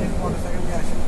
एक